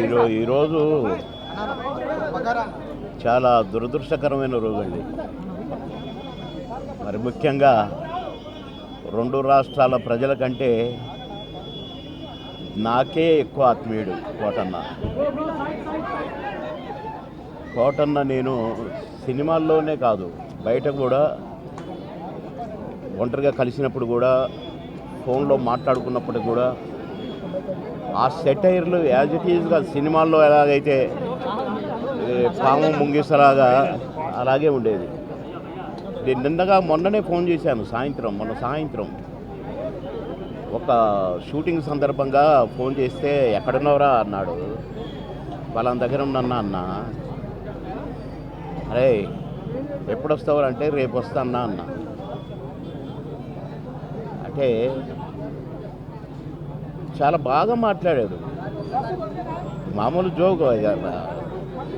ఈరో ఈరోజు చాలా దురదృష్టకరమైన రోజండి. మరి ముఖ్యంగా రెండు రాష్ట్రాల ప్రజల కంటే నాకే ఎక్కువ ఆత్మీయుడు కోటన్న. కోటన్న నేను సినిమాల్లోనే కాదు బయట కూడా ఒంటరిగా కలిసినప్పుడు కూడా ఫోన్లో మాట్లాడుకున్నప్పుడు కూడా ఆ సెటైర్లు యాజ్ ఇట్ ఈజ్గా సినిమాల్లో ఎలాగైతే పాము ముంగిసలాగా అలాగే ఉండేది. నేను నిన్నగా మొన్ననే ఫోన్ చేశాను సాయంత్రం మొన్న సాయంత్రం. ఒక షూటింగ్ సందర్భంగా ఫోన్ చేస్తే ఎక్కడున్నావురా అన్నాడు. వాళ్ళ దగ్గర ఉన్నన్నా అన్న అరే ఎప్పుడు వస్తావు అంటే రేపు వస్తానా అన్న. అంటే చాలా బాగా మాట్లాడాడు. మామూలు జోగు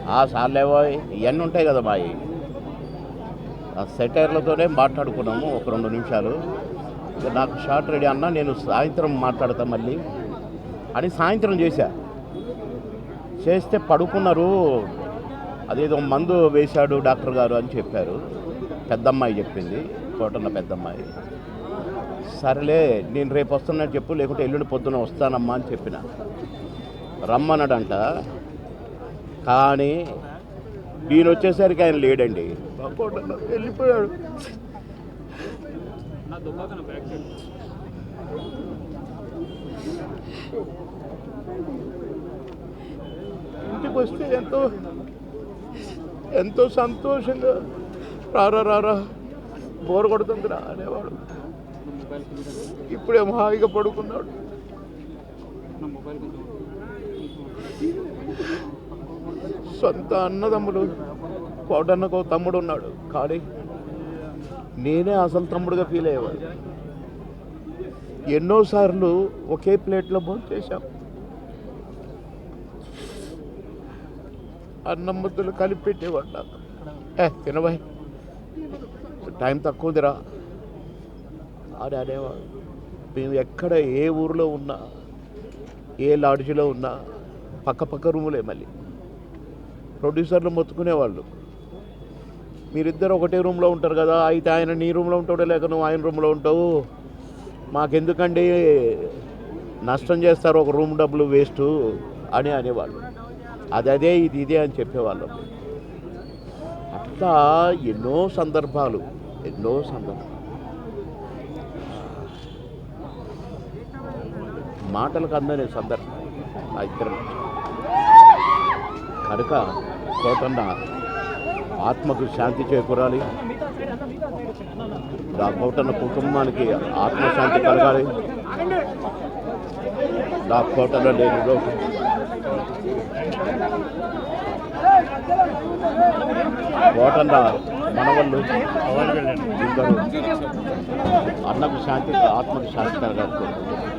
ఆ సార్లేవో ఇవన్నీ ఉంటాయి కదా మావి ఆ సెటైర్లతోనే మాట్లాడుకున్నాము ఒక రెండు నిమిషాలు. నాకు షార్ట్ రెడీ అన్నా నేను సాయంత్రం మాట్లాడతా మళ్ళీ అని సాయంత్రం చేశా. చేస్తే పడుకున్నారు. అదేదో మందు వేశాడు డాక్టర్ గారు అని చెప్పారు. పెద్దమ్మాయి చెప్పింది కోటన్న పెద్దమ్మాయి. సరేలే నేను రేపు వస్తున్నా చెప్పు లేకుంటే ఎల్లుండి పొద్దున వస్తానమ్మా అని చెప్పిన. రమ్మన్నాడంట. కానీ నేను వచ్చేసరికి ఆయన లేడండి. వెళ్ళిపోయాడు. ఇంటికి వస్తే ఎంతో ఎంతో సంతోషంగా రారా రారా బోర్ కొడుతుందిరా అనేవాడు. ఇప్పుడేమో హాయిగా పడుకున్నాడు. సొంత అన్నదమ్ముడు కోటన్నకు తమ్ముడు ఉన్నాడు. ఖాళీ నేనే అసలు తమ్ముడుగా ఫీల్ అయ్యేవాడు ఎన్నోసార్లు ఒకే ప్లేట్లో భోజనం చేశాం. అన్నం ముద్దలు కలిపి పెట్టేవాడు నాకు. ఏ తినబాయ్ టైం తక్కువదిరా. అని అనేవాడు. మేము ఎక్కడ ఏ ఊరిలో ఉన్నా ఏ లాడ్జిలో ఉన్నా పక్క పక్క రూములే మళ్ళీ. ప్రొడ్యూసర్లు మొత్తుకునేవాళ్ళు. మీరిద్దరు ఒకటే రూమ్లో ఉంటారు కదా అయితే ఆయన నీ రూమ్లో ఉంటాడో లేక నువ్వు ఆయన రూమ్లో ఉంటావు? మాకెందుకండి నష్టం చేస్తారు ఒక రూమ్ డబ్బులు వేస్ట్ అని అనేవాళ్ళు. అది అదే ఇది ఇదే అని చెప్పేవాళ్ళం. అట్లా ఎన్నో సందర్భాలు ఎన్నో సందర్భాలు. మాటలకు అందని సందర్భం ఆ ఇద్దరు. కనుక కోటన్న ఆత్మకు శాంతి చేకూరాలి. ఆ కోటన్న కుటుంబానికి ఆత్మశాంతి కలగాలి. నా కోటన్న లేని రోజు కోటన్న మనవళ్ళు ఇద్దరు. అన్నకు శాంతి ఆత్మకు శాంతి కలగాలి.